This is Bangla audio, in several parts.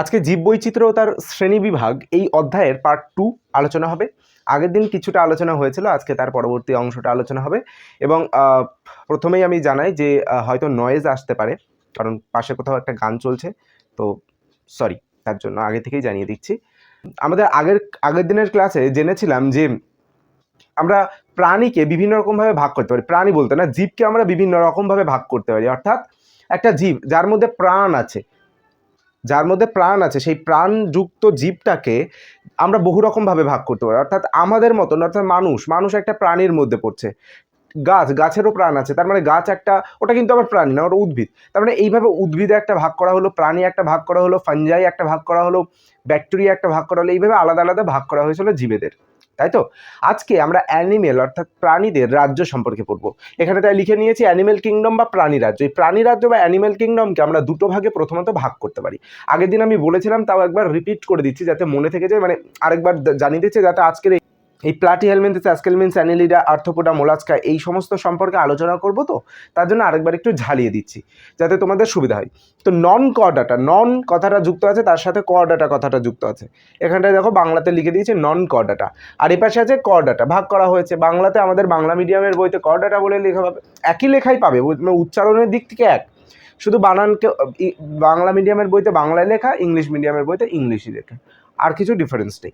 আজকে জীববৈচিত্র্য তার শ্রেণীবিভাগ এই অধ্যায়ের পার্ট টু আলোচনা হবে। আগের দিন কিছুটা আলোচনা হয়েছিল, আজকে তার পরবর্তী অংশটা আলোচনা হবে। এবং প্রথমেই আমি জানাই যে হয়তো নয়েজ আসতে পারে, কারণ পাশে কোথাও একটা গান চলছে। তো সরি তার জন্য আগে থেকেই জানিয়ে দিচ্ছি। আমাদের আগের আগের দিনের ক্লাসে জেনেছিলাম যে, আমরা প্রাণীকে বিভিন্ন রকমভাবে ভাগ করতে পারি। প্রাণী বলতে না, জীবকে আমরা বিভিন্ন রকমভাবে ভাগ করতে পারি। অর্থাৎ একটা জীব, যার মধ্যে প্রাণ আছে যার মধ্যে প্রাণ আছে, সেই প্রাণযুক্ত জীবটাকে আমরা বহু রকমভাবে ভাগ করতে পারি। অর্থাৎ আমাদের মতন, অর্থাৎ মানুষ মানুষ একটা প্রাণীর মধ্যে পড়ছে। গাছ, গাছেরও প্রাণ আছে, তার মানে গাছ একটা, ওটা কিন্তু আবার প্রাণী না, ওটা উদ্ভিদ। তার মানে এইভাবে উদ্ভিদে একটা ভাগ করা হলো, প্রাণী একটা ভাগ করা হলো, ফাঞ্জাই একটা ভাগ করা হলো, ব্যাকটেরিয়া একটা ভাগ করা হলো, এইভাবে আলাদা আলাদা ভাগ করা হয়েছিল জীবেদের। তাই তো আজকে আমরা অ্যানিমেল অর্থাৎ প্রাণীদের রাজ্য সম্পর্কে পড়ব। এখানে তাই লিখে নিয়েছি অ্যানিমেল কিংডম বা প্রাণী রাজ্য। এই প্রাণী রাজ্য বা অ্যানিমেল কিংডমকে আমরা দুটো ভাগে প্রথমত ভাগ করতে পারি। আগের দিন আমি বলেছিলাম, তাও একবার রিপিট করে দিচ্ছি যাতে মনে থেকে যায় মানে আরেকবার জানিয়ে দিচ্ছে যাতে আজকের এই- Platyhelminthes Aschelminthes Annelida Arthropoda Mollusca এই সমস্ত সম্পর্কে আলোচনা করব তো, তার জন্য আরেকবার একটু ঝালিয়ে দিচ্ছি, যাতে তোমাদের সুবিধা হয়। তো নন কর্ডাটা নন কথাটা যুক্ত আছে, তার সাথে কর্ডাটা কথাটা যুক্ত আছে। এখানটায় দেখো বাংলাতে লিখে দিয়েছে নন কর্ডাটা আর এ পাশে আছে করডাটা ভাগ করা হয়েছে। বাংলাতে আমাদের বাংলা মিডিয়ামের বইতে করডাটা বলে লেখা পাবে একই লেখাই পাবে মানে উচ্চারণের দিক থেকে এক। শুধু বানানকে বাংলা মিডিয়ামের বইতে বাংলায় লেখা, ইংলিশ মিডিয়ামের বইতে ইংলিশই লেখা, আর কিছু ডিফারেন্স নেই।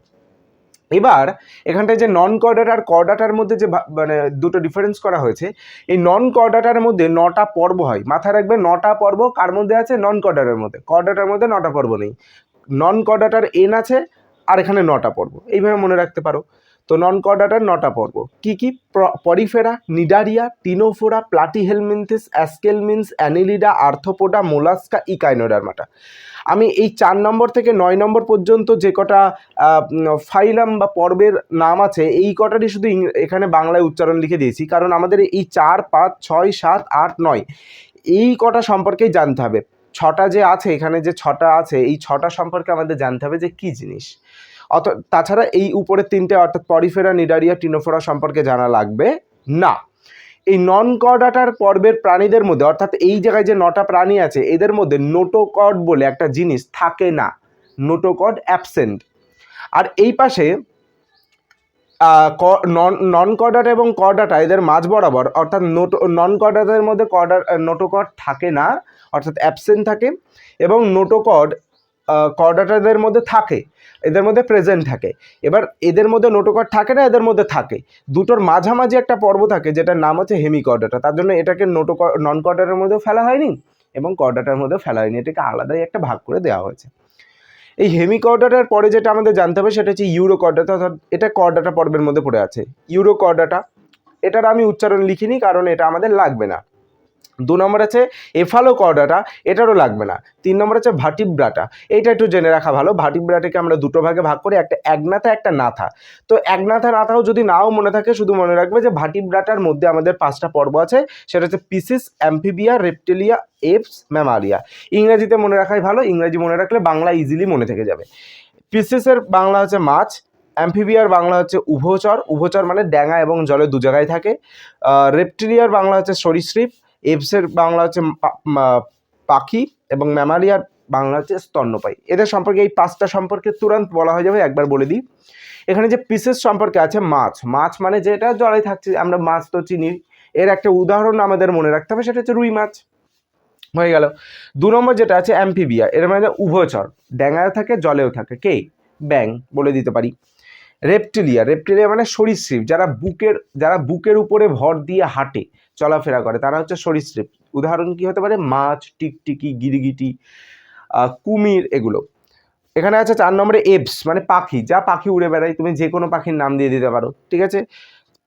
এবার এখানটায় যে নন কর্ডাটার কর্ডাটার মধ্যে যে মানে দুটো ডিফারেন্স করা হয়েছে, এই নন কর্ডাটার মধ্যে নটা পর্ব হয়। মাথায় রাখবে নটা পর্ব, কার মধ্যে আছে? নন কর্ডাটার মধ্যে। কর্ডাটার মধ্যে নটা পর্ব নেই। নন কর্ডাটার এন আছে, আর এখানে নটা পর্ব। এইভাবে মনে রাখতে পারো। তো নন কর্ডাটার নটা পর্ব। কি কি Porifera, Cnidaria Ctenophora Platyhelminthes, Aschelminthes, Annelida Arthropoda Mollusca, Echinodermata. আমি এই চার নম্বর থেকে নয় নম্বর পর্যন্ত যে কটা ফাইলাম বা পর্বের নাম আছে, এই কটারই শুধু এখানে বাংলায় উচ্চারণ লিখে দিয়েছি। কারণ আমাদের এই চার, পাঁচ, ছয়, সাত, আট, নয়, এই কটা সম্পর্কেই জানতে হবে। ছটা যে আছে, এখানে যে ছটা আছে, এই ছটা সম্পর্কে আমাদের জানতে হবে যে কি জিনিস। অত, তাছাড়া এই উপরের তিনটে, অর্থাৎ পরিফেরা, নিডারিয়া, টিনোফোরা সম্পর্কে জানা লাগবে? না। এই নন কর্ডাটার পর্বের প্রাণীদের মধ্যে, অর্থাৎ এই জায়গায় যে নটা প্রাণী আছে, এদের মধ্যে নোটোকড বলে একটা জিনিস থাকে না। নোটোকড অ্যাবসেন্ট। আর এই পাশে নন কর্ডাটা এবং কর্ডাটা এদের মাঝ বরাবর, অর্থাৎ নোটো নন কর্ডাটার মধ্যে কর্ডার নোটোকড থাকে না, অর্থাৎ অ্যাবসেন্ট থাকে এবং নোটোকড কর্ডাটাদের মধ্যে থাকে, এদের মধ্যে প্রেজেন্ট থাকে। এবার এদের মধ্যে নোটোকড থাকে না, এদের মধ্যে থাকে। দুটোর মাঝামাঝি একটা পর্ব থাকে, যেটার নাম হচ্ছে হেমিকর্ডাটা তার জন্য এটাকে নোটো নন কর্ডাটার মধ্যেও ফেলা হয়নি এবং কর্ডাটার মধ্যেও ফেলা হয়নি। এটাকে আলাদাই একটা ভাগ করে দেওয়া হয়েছে। এই হেমিকর্ডাটার পরে যেটা আমাদের জানতে হবে, সেটা হচ্ছে ইউরো কর্ডাটা অর্থাৎ এটা কর্ডাটা পর্বের মধ্যে পড়ে আছে। ইউরো কর্ডাটা এটার আমি উচ্চারণ লিখিনি কারণ এটা আমাদের লাগবে না। দু নম্বর আছে এফালো কর্ডাটা, এটারও লাগবে না। তিন নম্বর আছে ভাটিব্রাটা, এইটা একটু জেনে রাখা ভালো। ভাটিব্রাটাকে আমরা দুটো ভাগে ভাগ করি, একটা একনাথা, একটা নাথা। তো একনাথা, নাথাও যদি নাও মনে থাকে, শুধু মনে রাখবে যে ভাটিব্রাটার মধ্যে আমাদের পাঁচটা পর্ব আছে, সেটা হচ্ছে Pisces, Amphibia, Reptilia, Aves, Mammalia. ইংরেজিতে মনে রাখাই ভালো, ইংরেজি মনে রাখলে বাংলা ইজিলি মনে থেকে যাবে। পিসিসের বাংলা হচ্ছে মাছ, অ্যাম্ফিবিয়ার বাংলা হচ্ছে উভচর। উভচর মানে ড্যাঙা এবং জলে দু জায়গায় থাকে। রেপটিলিয়ার বাংলা হচ্ছে সরীসৃপ এপসের বাংলা হচ্ছে পাখি এবং ম্যামালিয়ার বাংলা হচ্ছে স্তন্যপায়ী। এদের সম্পর্কে এই পাঁচটা সম্পর্কে তুরন্ত বলা হয়ে যাবে, একবার বলে দিই। এখানে যে পিসেস সম্পর্কে আছে মাছ। মাছ মানে যেটা জলে থাকছে, আমরা মাছ তো চিনি। এর একটা উদাহরণ আমাদের মনে রাখতে হবে, সেটা হচ্ছে রুই মাছ। হয়ে গেল। দু নম্বর যেটা আছে অ্যাম্পিবিয়া এর মানে উভয়চর ড্যাঙায়ও থাকে, জলেও থাকে। কে? ব্যাং বলে দিতে পারি। রেপটিলিয়া রেপটিলিয়া মানে সরীসৃপ। যারা বুকের যারা বুকের উপরে ভর দিয়ে হাঁটে, চলাফেরা করে, তারা হচ্ছে সরীসৃপ। উদাহরণ কি হতে পারে? মাছ, টিকটিকি, গিরগিটি কুমির, এগুলো। এখানে আছে চার নম্বরে এপস মানে পাখি। যা পাখি উড়ে বেড়ায়, তুমি যে কোনো পাখির নাম দিয়ে দিতে পারো, ঠিক আছে?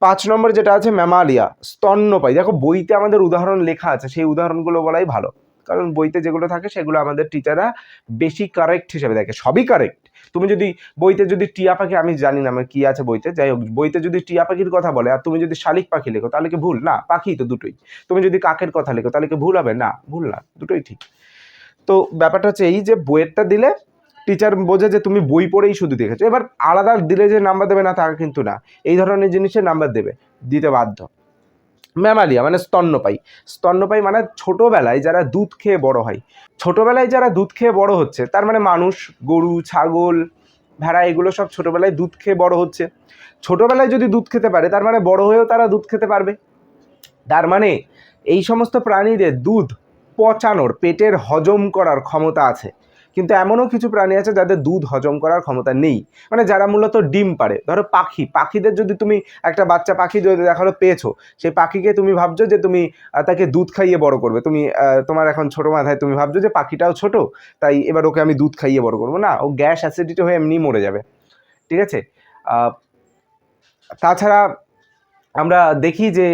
পাঁচ নম্বরে যেটা আছে, ম্যামালিয়া, স্তন্যপায়ী। দেখো, বইতে আমাদের উদাহরণ লেখা আছে, সেই উদাহরণগুলো বলাই ভালো। কারণ বইতে যেগুলো থাকে, সেগুলো আমাদের টিচাররা বেশি কারেক্ট হিসেবে দেখে, সবই কারেক্ট তুমি যদি বইতে যদি টিয়া পাখি, আমি জানি না আমার কি আছে বইতে, যাই হোক, বইতে যদি টিয়া পাখির কথা বলে আর তুমি যদি শালিক পাখি লেখো, তাহলে কি ভুল? না, পাখি তো দুটোই। তুমি যদি কাকের কথা লেখো, তাহলে কি ভুল হবে? না, ভুল না, দুটোই ঠিক। তো ব্যাপারটা হচ্ছে এই যে বইয়েরটা দিলে টিচার বোঝে যে তুমি বই পড়েই শুধু দেখেছ। এবার আলাদা দিলে যে নাম্বার দেবে না, তা কিন্তু না। এই ধরনের জিনিসের নাম্বার দেবে, দিতে বাধ্য। ম্যামালিয়া মানে স্তন্যপায়ী। স্তন্যপায়ী মানে ছোটোবেলায় যারা দুধ খেয়ে বড় হয়। ছোটোবেলায় যারা দুধ খেয়ে বড় হচ্ছে, তার মানে মানুষ, গরু, ছাগল, ভেড়া, এগুলো সব ছোটোবেলায় দুধ খেয়ে বড় হচ্ছে। ছোটোবেলায় যদি দুধ খেতে পারে, তার মানে বড় হয়েও তারা দুধ খেতে পারবে। তার মানে এই সমস্ত প্রাণীদের দুধ পচানোর, পেটের হজম করার ক্ষমতা আছে। কিন্তু এমনও কিছু প্রাণী আছে যাদের দুধ হজম করার ক্ষমতা নেই। মানে যারা মূলত ডিম পারে ধরো পাখি। পাখিদের যদি তুমি একটা বাচ্চা পাখি যদি দেখাল পেয়েছ, সেই পাখিকে তুমি ভাবছ যে তুমি তাকে দুধ খাইয়ে বড় করবে। তুমি তোমার এখন ছোট মাথায় তুমি ভাবছ যে পাখিটাও ছোট, তাই এবার ওকে আমি দুধ খাইয়ে বড় করব। না, ও গ্যাস অ্যাসিডিটি হয়ে এমনি মরে যাবে। ঠিক আছে? তাছাড়া আমরা দেখি যে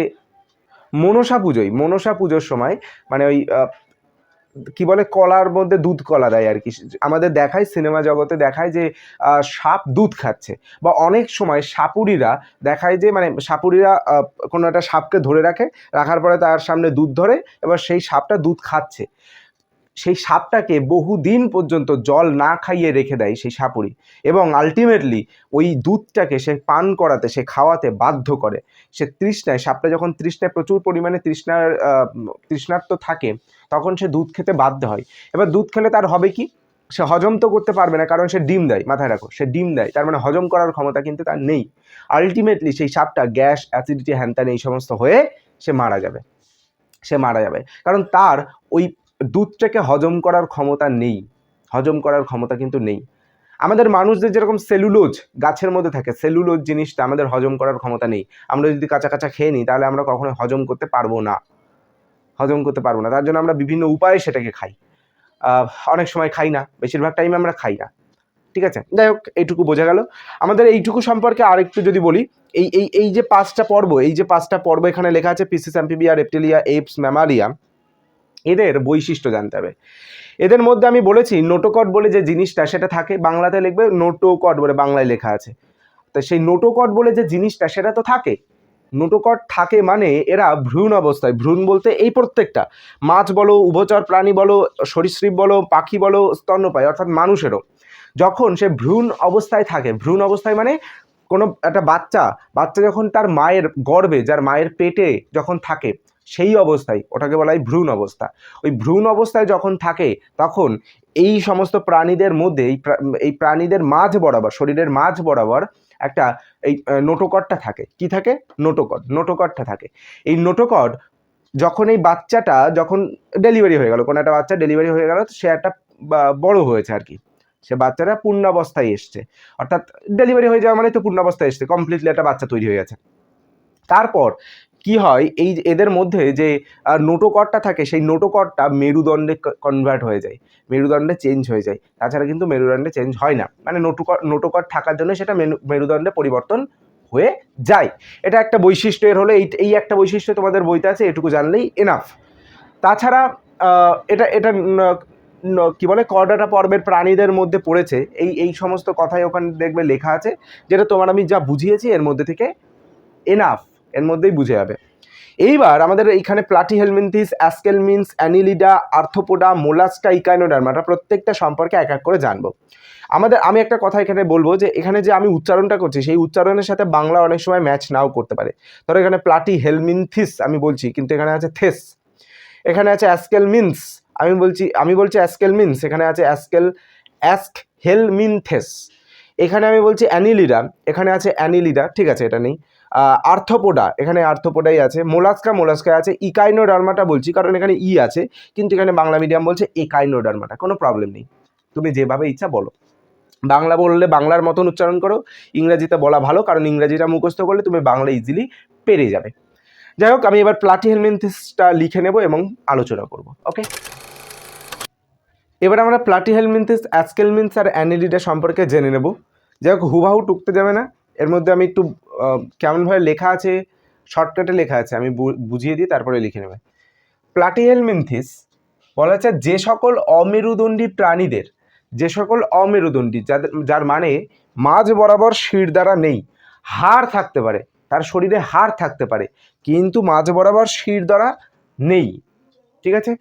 মনসা পুজোয়, মনসা পুজোর সময় মানে ওই কি বলে কলার মধ্যে দুধ কলা দেয় আর কি। আমাদের দেখায় সিনেমা জগতে দেখায় যে সাপ দুধ খাচ্ছে। বা অনেক সময় সাপুরিরা দেখায় যে মানে সাপুরিরা কোনো একটা সাপকে ধরে রাখে রাখার পরে তার সামনে দুধ ধরে এবার সেই সাপটা দুধ খাচ্ছে। সেই সাপটাকে বহুদিন পর্যন্ত জল না খাইয়ে রেখে দেয় সেই সাপুরি এবং আলটিমেটলি ওই দুধটাকে সে পান করাতে সে খাওয়াতে বাধ্য করে। সে তৃষ্ণায় সাপটা যখন তৃষ্ণায় প্রচুর পরিমাণে তৃষ্ণার আহ, তৃষ্ণার্ত থাকে তখন সে দুধ খেতে বাধ্য হয়। এবার দুধ খেলে তার হবে কি? সে হজম তো করতে পারবে না, কারণ সে ডিম দেয়, মাথায় রাখো, সে ডিম দেয়, তার মানে হজম করার ক্ষমতা কিন্তু তার নেই। আলটিমেটলি সেই সাপটা গ্যাস অ্যাসিডিটি হ্যানত্যান এই সমস্ত হয়ে সে মারা যাবে। সে মারা যাবে। কারণ তার ওই দুধটাকে হজম করার ক্ষমতা নেই। হজম করার ক্ষমতা কিন্তু নেই। আমাদের মানুষদের যেরকম সেলুলোজ গাছের মধ্যে থাকে সেলুলোজ জিনিসটা আমাদের হজম করার ক্ষমতা নেই। আমরা যদি কাঁচা কাঁচা খেয়ে নিই, তাহলে আমরা কখনো হজম করতে পারব না। হজম করতে পারব না। তার জন্য আমরা বিভিন্ন উপায়ে সেটাকে খাই। অনেক সময় খাই না, বেশিরভাগ টাইমে আমরা খাই না। ঠিক আছে? যাই হোক, এইটুকু বোঝা গেল। আমাদের এইটুকু সম্পর্কে আরেকটু যদি বলি, এই এই এই যে পাঁচটা পর্ব, এই যে পাঁচটা পর্ব এখানে লেখা আছে Pisces Amphibia Reptilia Aves Mammalia এদের বৈশিষ্ট্য জানতে হবে। এদের মধ্যে আমি বলেছি নোটোকট বলে যে জিনিসটা সেটা থাকে, বাংলাতে লিখবে নোটোকট বলে বাংলায় লেখা আছে। তো সেই নোটোকট বলে যে জিনিসটা সেটা তো থাকে নোটোকট থাকে মানে এরা ভ্রূণ অবস্থায়। ভ্রূণ বলতে এই প্রত্যেকটা। মাছ বলো, উভচর প্রাণী বলো, সরীসৃপ বলো, পাখি বলো, স্তন্যপায়ী, অর্থাৎ মানুষেরও। যখন সে ভ্রূণ অবস্থায় থাকে, ভ্রূণ অবস্থায় মানে কোনো একটা বাচ্চা বাচ্চা যখন তার মায়ের গর্বে যার মায়ের পেটে যখন থাকে, সেই অবস্থায়, ওটাকে বলা হয় ভ্রূণ অবস্থা। ওই ভ্রূণ অবস্থায় যখন থাকে, তখন এই সমস্ত প্রাণীদের মধ্যে এই প্রাণীদের মাঝ বরাবর, শরীরের মাঝ বরাবর একটা এই নোটোকটটা থাকে। কি থাকে? নোটোকট নোটোকটটা থাকে। এই নোটোকট যখন এই বাচ্চাটা যখন ডেলিভারি হয়ে গেল, কোনো একটা বাচ্চা ডেলিভারি হয়ে গেল, সে একটা বড় হয়েছে আর কি। সে বাচ্চাটা পূর্ণাবস্থায় এসছে। অর্থাৎ ডেলিভারি হয়ে যাওয়া মানে তো পূর্ণাবস্থায় এসছে কমপ্লিটলি একটা বাচ্চা তৈরি হয়ে গেছে। তারপর কি হয় এই এদের মধ্যে যে আহ, নোটোকটটা থাকে সেই নোটোকটটা মেরুদণ্ডে কনভার্ট হয়ে যায়। মেরুদণ্ডে চেঞ্জ হয়ে যায়। তাছাড়া কিন্তু মেরুদণ্ডে চেঞ্জ হয় না। মানে নোটোকর নোটোকট থাকার জন্য সেটা মেরুদণ্ডে পরিবর্তন হয়ে যায়। এটা একটা বৈশিষ্ট্য এর হলে এই এই একটা বৈশিষ্ট্য তোমাদের বইতে আছে এটুকু জানলেই এনাফ তাছাড়া এটা এটা কি বলে করডাটা পর্বের প্রাণীদের মধ্যে পড়েছে। এই এই সমস্ত কথাই ওখানে দেখবে লেখা আছে যেটা তোমার আমি যা বুঝিয়েছি এর মধ্যে থেকে এনাফ এর মধ্যেই বুঝে যাবে। এইবার আমাদের এইখানে Platyhelminthes Aschelminthes, Annelida Arthropoda Mollusca Echinodermata প্রত্যেকটা সম্পর্কে এক এক করে জানব। আমাদের, আমি একটা কথা এখানে বলব যে, এখানে যে আমি উচ্চারণটা করছি, সেই উচ্চারণের সাথে বাংলা অনেক সময় ম্যাচ নাও করতে পারে। ধরো এখানে প্লাটি হেলমিনথিস আমি বলছি, কিন্তু এখানে আছে থেস, এখানে আছে অ্যাসকেলমিনস, আমি বলছি আমি বলছি অ্যাসকেলমিনস, এখানে আছে অ্যাসকেল অ্যাস্ক হেলমিনথেস এখানে আমি বলছি অ্যানিলিডা, এখানে আছে অ্যানিলিডা, ঠিক আছে, এটা নেই। আর্থোপোডা এখানে আর্থোপোডাই আছে, মোলাস্কা মোলাস্কা আছে, ইকাইনোডার্মাটা বলছি, কারণ এখানে ই আছে, কিন্তু এখানে বাংলা মিডিয়াম বলছে একাইনোডার্মাটা, কোনো প্রবলেম নেই। তুমি যেভাবে ইচ্ছা বলো। বাংলা বললে বাংলার মতন উচ্চারণ করো, ইংরেজিতে বলা ভালো, কারণ ইংরাজিটা মুখস্থ করলে তুমি বাংলা ইজিলি পেরে যাবে। যাই হোক, আমি এবার প্লাটি হেলমিনথিসটা লিখে নেব এবং আলোচনা করব ওকে এবার আমরা প্লাটি হেলমিনথিস অ্যাসকেলমিনস আর অ্যানিলিডা সম্পর্কে জেনে নেব। যাই হোক, হুবাহু টুকতে যাবে না। এর মধ্যে আমি একটু কেমনভাবে লেখা আছে শর্টকাটে লেখা আছে, আমি বুঝিয়ে দিই তারপরে লিখে নেবে। প্লাটিহেলমিনথিস বলা হচ্ছে যে সকল অমেরুদণ্ডী প্রাণীদের, যে সকল অমেরুদণ্ডী, যাদের, যার মানে মাঝ বরাবর শির দ্বারা নেই, হাড় থাকতে পারে, তার শরীরে হাড় থাকতে পারে, কিন্তু মাঝ বরাবর শির দ্বারা নেই। ঠিক আছে?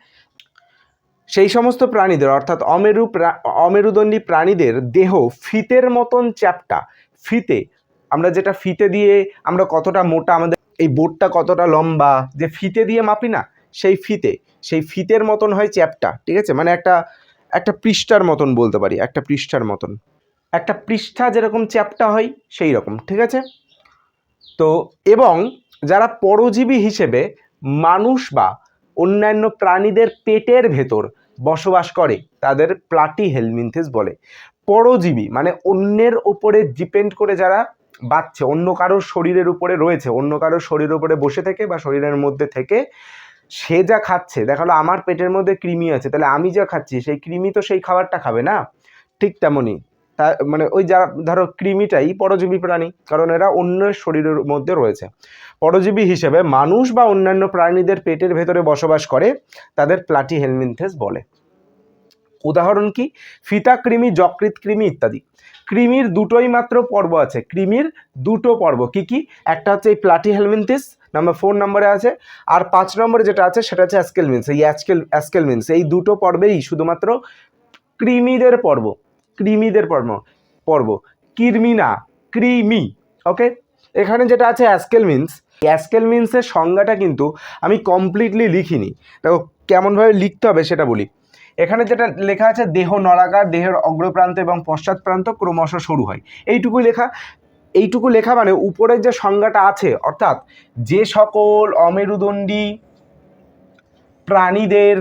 সেই সমস্ত প্রাণীদের, অর্থাৎ অমেরু অমেরুদণ্ডী প্রাণীদের দেহ ফিতের মতন চ্যাপ্টা। ফিতে, আমরা যেটা ফিতে দিয়ে আমরা কতটা মোটা, আমাদের এই বোর্ডটা কতটা লম্বা, যে ফিতে দিয়ে মাপি না, সেই ফিতে, সেই ফিতের মতন হয় চ্যাপটা, ঠিক আছে? মানে একটা একটা পৃষ্ঠার মতন বলতে পারি, একটা পৃষ্ঠার মতন। একটা পৃষ্ঠা যেরকম চ্যাপটা হয়, সেই রকম, ঠিক আছে? তো, এবং যারা পরজীবী হিসেবে মানুষ বা অন্যান্য প্রাণীদের পেটের ভেতর বসবাস করে, তাদের প্লাটি হেলমিনথেস বলে। পরজীবী মানে অন্যের ওপরে ডিপেন্ড করে যারা বাঁচছে, অন্য কারোর শরীরের উপরে রয়েছে, অন্য কারোর শরীরের উপরে বসে থেকে বা শরীরের মধ্যে থেকে সে যা খাচ্ছে, দেখাল আমার পেটের মধ্যে কৃমি আছে, তাহলে আমি যা খাচ্ছি, সেই কৃমি তো সেই খাবারটা খাবে না? ঠিক তেমনই। মানে ওই যারা, ধরো কৃমিটাই পরজীবী প্রাণী, কারণ এরা অন্যের শরীরের মধ্যে রয়েছে। পরজীবী হিসেবে মানুষ বা অন্যান্য প্রাণীদের পেটের ভেতরে বসবাস করে, তাদের প্লাটি হেলমিনথেস বলে। উদাহরণ কি? ফিতা কৃমি যকৃত কৃমি ইত্যাদি। কৃমির দুটোই মাত্র পর্ব আছে। কৃমির দুটো পর্ব কি কি? একটা হচ্ছে এই প্লাটি হেলমিনথিস নাম্বার ফোর নম্বরে আছে, আর পাঁচ নম্বরে যেটা আছে সেটা হচ্ছে অ্যাসকেলমিনস এই অ্যাসকেল অ্যাসকেলমিনস এই দুটো পর্বেই শুধুমাত্র কৃমিদের পর্ব। কৃমিদের পর্ব পর্ব। কৃমি না কৃমি ওকে এখানে যেটা আছে অ্যাসকেলমিনস অ্যাসকেলমিনসের সংজ্ঞাটা কিন্তু আমি কমপ্লিটলি লিখিনি। দেখো, কেমনভাবে লিখতে হবে সেটা বলি। এখানে যেটা লেখা আছে, দেহ নলাকার, দেহের অগ্রপ্রান্ত এবং পশ্চাৎ প্রান্ত ক্রমশ সরু হয়। এইটুকুই লেখা। এইটুকু লেখা মানে উপরের যে সংজ্ঞাটা আছে, অর্থাৎ যে সকল অমেরুদণ্ডী প্রাণীদের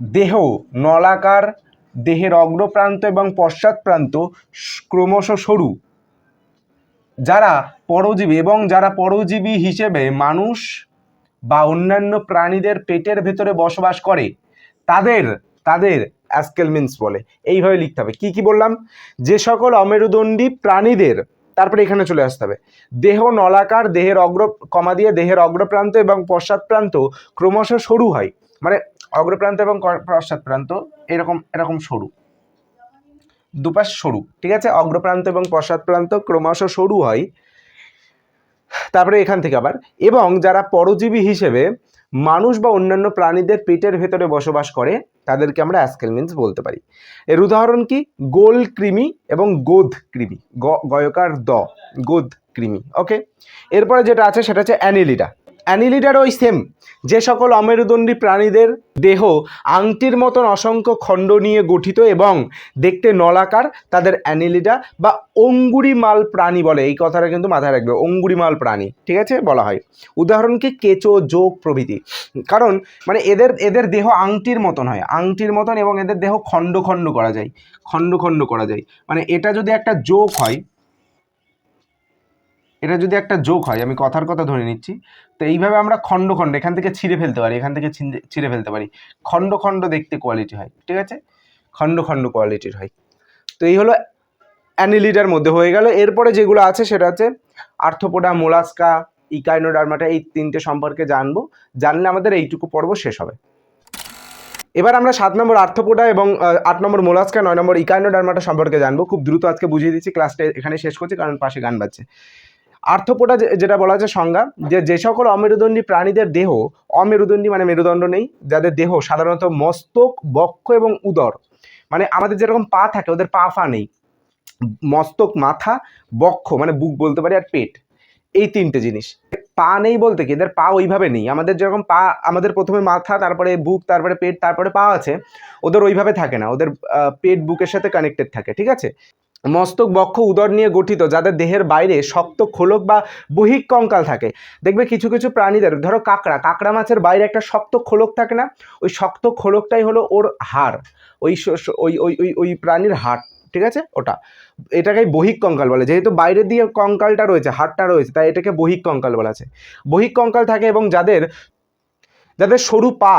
দেহ নলাকার দেহের অগ্রপ্রান্ত এবং পশ্চাৎপ্রান্ত ক্রমশ সরু। যারা পরজীবী এবং যারা পরজীবী হিসেবে মানুষ বা অন্যান্য প্রাণীদের পেটের ভেতরে বসবাস করে, তাদের তাদের অ্যাসকেলমিনস বলে। এইভাবে লিখতে হবে। কি কি বললাম? যে সকল অমেরুদণ্ডী প্রাণীদের, তারপরে এখানে চলে আসতে হবে। দেহ নলাকার, দেহের অগ্র, কমা দিয়ে দেহের অগ্রপ্রান্ত এবং পশ্চাৎপ্রান্ত ক্রমশ সরু হয়। মানে অগ্রপ্রান্ত এবং পশ্চাৎ প্রান্ত এরকম এরকম সরু। দুপাশ সরু, ঠিক আছে? অগ্রপ্রান্ত এবং পশ্চাৎ প্রান্ত ক্রমশ সরু হয়। তারপরে এখান থেকে আবার। এবং যারা পরজীবী হিসেবে মানুষ বা অন্যান্য প্রাণীদের পেটের ভেতরে বসবাস করে, তাদেরকে আমরা অ্যাসকেলমিনস বলতে পারি। এর উদাহরণ কি? গোল কৃমি এবং গোধ কৃমি। গয়কার দ, গোধ কৃমি ওকে এরপরে যেটা আছে, সেটা হচ্ছে অ্যানিলিডা। অ্যানিলিডার ওই সেম। যে সকল অমেরুদণ্ডী প্রাণীদের দেহ আংটির মতন অসংখ্য খণ্ড নিয়ে গঠিত এবং দেখতে নলাকার তাদের অ্যানিলিডা বা অঙ্গুরিমাল প্রাণী বলে, এই কথাটা কিন্তু মাথায় রাখবে, অঙ্গুরিমাল প্রাণী, ঠিক আছে? বলা হয়। উদাহরণ কি? কেঁচো, যোগ প্রভৃতি। কারণ মানে এদের এদের দেহ আংটির মতন হয়, আংটির মতন এবং এদের দেহ খণ্ড খণ্ড করা যায়, খণ্ড খণ্ড করা যায়। মানে এটা যদি একটা যোগ হয় এটা যদি একটা যোগ হয়, আমি কথার কথা ধরে নিচ্ছি, তো এইভাবে আমরা খণ্ড খণ্ড, এখান থেকে ছিঁড়ে ফেলতে পারি, এখান থেকে ছিঁড়ে- ফেলতে পারি। খণ্ড খণ্ড দেখতে কোয়ালিটি হয়, ঠিক আছে? খণ্ড খণ্ড কোয়ালিটির হয়। তো এই হলো অ্যানিলিডার মধ্যে হয়ে গেল। এরপরে যেগুলো আছে, সেটা হচ্ছে আর্থোপোডা মোলাস্কা, ইকাইনোডার্মাটা, এই তিনটে সম্পর্কে জানব। জানলে আমাদের এইটুকু পর্ব শেষ হবে। এবার আমরা সাত নম্বর আর্থোপোডা এবং আট নম্বর মোলাস্কা, নয় নম্বর ইকাইনোডার্মাটা সম্পর্কে জানব। খুব দ্রুত আজকে বুঝিয়ে দিচ্ছি, ক্লাসটা এখানে শেষ করছি, কারণ পাশে গান বাজছে। আর্থোপোডা যে- যেটা বলা আছে সংজ্ঞা, যে যে সকল অমেরুদণ্ডী প্রাণীদের দেহ, অমেরুদণ্ডী মানে মেরুদণ্ড নেই যাদের দেহ সাধারণত মস্তক, বক্ষ এবং উদর মানে আমাদের যেরকম পা থাকে, ওদের পা ফা নেই। মস্তক, মাথা, বক্ষ মানে বুক বলতে পারি আর পেট, এই তিনটে জিনিস। পা নেই বলতে কি? এদের পা ওইভাবে নেই। আমাদের যেরকম পা, আমাদের প্রথমে মাথা, তারপরে বুক, তারপরে পেট, তারপরে পা আছে, ওদের ওইভাবে থাকে না। ওদের পেট, বুকের সাথে কানেক্টেড থাকে, ঠিক আছে? মস্তক বক্ষ উদর নিয়ে গঠিত, যাদের দেহের বাইরে শক্ত খোলক বা বহিক কঙ্কাল থাকে। দেখবে কিছু কিছু প্রাণীদের, ধরো কাঁকড়া কাঁকড়া মাছের বাইরে একটা শক্ত খোলক থাকে না? ওই শক্ত খোলকটাই হলো ওর হাড়। ওই ওই ওই ওই ওই প্রাণীর হাড়, ঠিক আছে? ওটা। এটাকেই বহিক কঙ্কাল বলে। যেহেতু বাইরে দিয়ে কঙ্কালটা রয়েছে, হাড়টা রয়েছে, তাই এটাকে বহিক কঙ্কাল বলা আছে। বহিক কঙ্কাল থাকে এবং যাদের যাদের সরু পা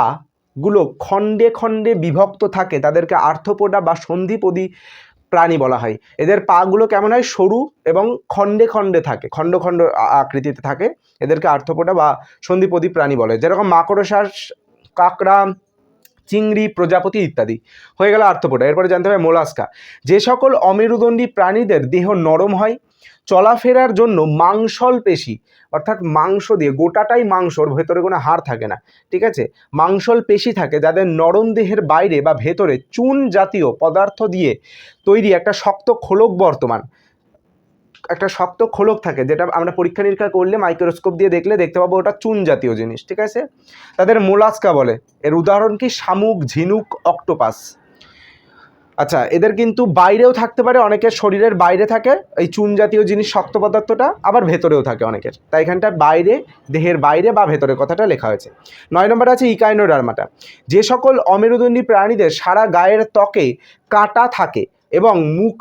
গুলো খণ্ডে খণ্ডে বিভক্ত থাকে, তাদেরকে আর্থপোডা বা সন্ধিপদী প্রাণী বলা হয়। এদের পাগুলো কেমন হয়? সরু এবং খণ্ডে খণ্ডে থাকে, খণ্ড খণ্ড আকৃতিতে থাকে। এদেরকে আর্থপোটা বা সন্ধিপদী প্রাণী বলে। যেরকম মাকড়সার কাঁকড়া, চিংড়ি, প্রজাপতি ইত্যাদি। হয়ে গেল আর্থপোটা এরপরে জানতে হবে মোলাস্কা। যে সকল অমেরুদণ্ডী প্রাণীদের দেহ নরম হয় চলাফেরার জন্য মাংসল পেশি, অর্থাৎ মাংস দিয়ে গোটাটাই মাংসর ভেতরে কোনো হাড় থাকে না, ঠিক আছে? মাংসল পেশি থাকে যাদের নরম দেহের বাইরে বা ভেতরে চুন জাতীয় পদার্থ দিয়ে তৈরি একটা শক্ত খোলক বর্তমান। একটা শক্ত খোলক থাকে যেটা আমরা পরীক্ষা নিরীক্ষা করলে মাইক্রোস্কোপ দিয়ে দেখলে দেখতে পাবো ওটা চুন জাতীয় জিনিস, ঠিক আছে? তাদের মোলাস্কা বলে। এর উদাহরণ কি? শামুক, ঝিনুক, অক্টোপাস। আচ্ছা এদের কিন্তু বাইরেও থাকতে পারে, অনেকের শরীরের বাইরে থাকে, এই চুন জাতীয় জিনিস, শক্ত পদার্থটা আবার ভেতরেও থাকে অনেকের। তাই এখানটা বাইরে, দেহের বাইরে বা ভেতরে কথাটা লেখা হয়েছে। নয় নম্বর আছে ইকাইনোডার্মাটা। যে সকল অমেরুদণ্ডী প্রাণীদের সারা গায়ের ত্বকে কাটা থাকে এবং মুখ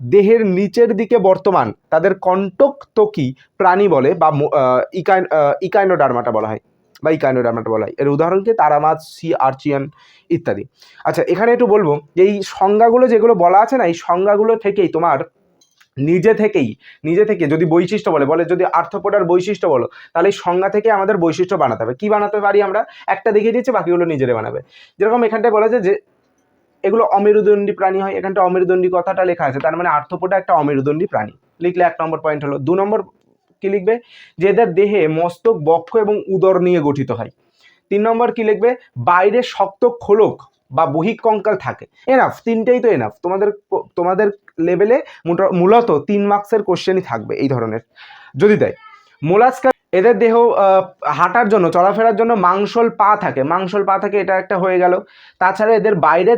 দেহের নিচের দিকে বর্তমান, তাদের কণ্টক ত্বকী প্রাণী বলে বা ইকাইন ইকাইনোডার্মাটা বলা হয়। বা ইকাইনোডার্মাটা বলা হয় এর উদাহরণ কি? তারা মাছ সি আর্চিয়ান ইত্যাদি। আচ্ছা এখানে একটু বলব যে এই সংজ্ঞাগুলো যেগুলো বলা আছে না, এই সংজ্ঞাগুলো থেকেই তোমার নিজে থেকেই, নিজে থেকে যদি বৈশিষ্ট্য বলে বলে যদি আর্থপোডার বৈশিষ্ট্য বলো, তাহলে এই সংজ্ঞা থেকে আমাদের বৈশিষ্ট্য বানাতে হবে। কী বানাতে পারি আমরা? একটা দেখিয়ে দিচ্ছি, বাকিগুলো নিজেরে বানাবে। যেরকম এখানটায় বলেছে যে, এগুলো অমেরুদণ্ডী প্রাণী হয়। এখানটা অমেরুদণ্ডী কথাটা লেখা আছে। তার মানে আর্থপোডা একটা অমেরুদণ্ডী প্রাণী। লিখলে এক নম্বর পয়েন্ট হলো। দু নম্বর কি লিখবে? যে এদের দেহে মস্তক, বক্ষ এবং উদর নিয়ে গঠিত হয়। তিন নম্বর কি লিখবে? বাইরে শক্ত খোলক বা বহিঃকঙ্কাল থাকে। এনাফ তিনটেই তো এনাফ তোমাদের তোমাদের লেভেলে মূলত তিন মার্কসের কোশ্চেনই থাকবে এই ধরনের। যদি দেয়, মোলাস্কা এদের দেহ হাঁটার জন্য, চলাফেরার জন্য মাংসল পা থাকে। মাংসল পা থাকে এটা একটা হয়ে গেল। তাছাড়া এদের বাইরে,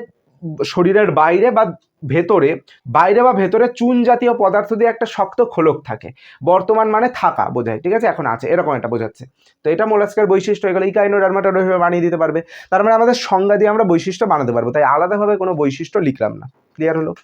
শরীরের বাইরে বা ভেতরে, বাইরে বা ভেতরে চুন জাতীয় পদার্থ দিয়ে একটা শক্ত খোলক থাকে। বর্তমান মানে থাকা বোঝায়, ঠিক আছে? এখন আছে, এরকম একটা বোঝাচ্ছে। তো এটা মোলাস্কার বৈশিষ্ট্য, এগুলো ইকাইনোডার্মাটা হিসেবে বানিয়ে দিতে পারবে। তার মানে আমাদের সংজ্ঞা দিয়ে আমরা বৈশিষ্ট্য বানাতে পারব, তাই আলাদাভাবে কোনো বৈশিষ্ট্য লিখলাম না। ক্লিয়ার হলো?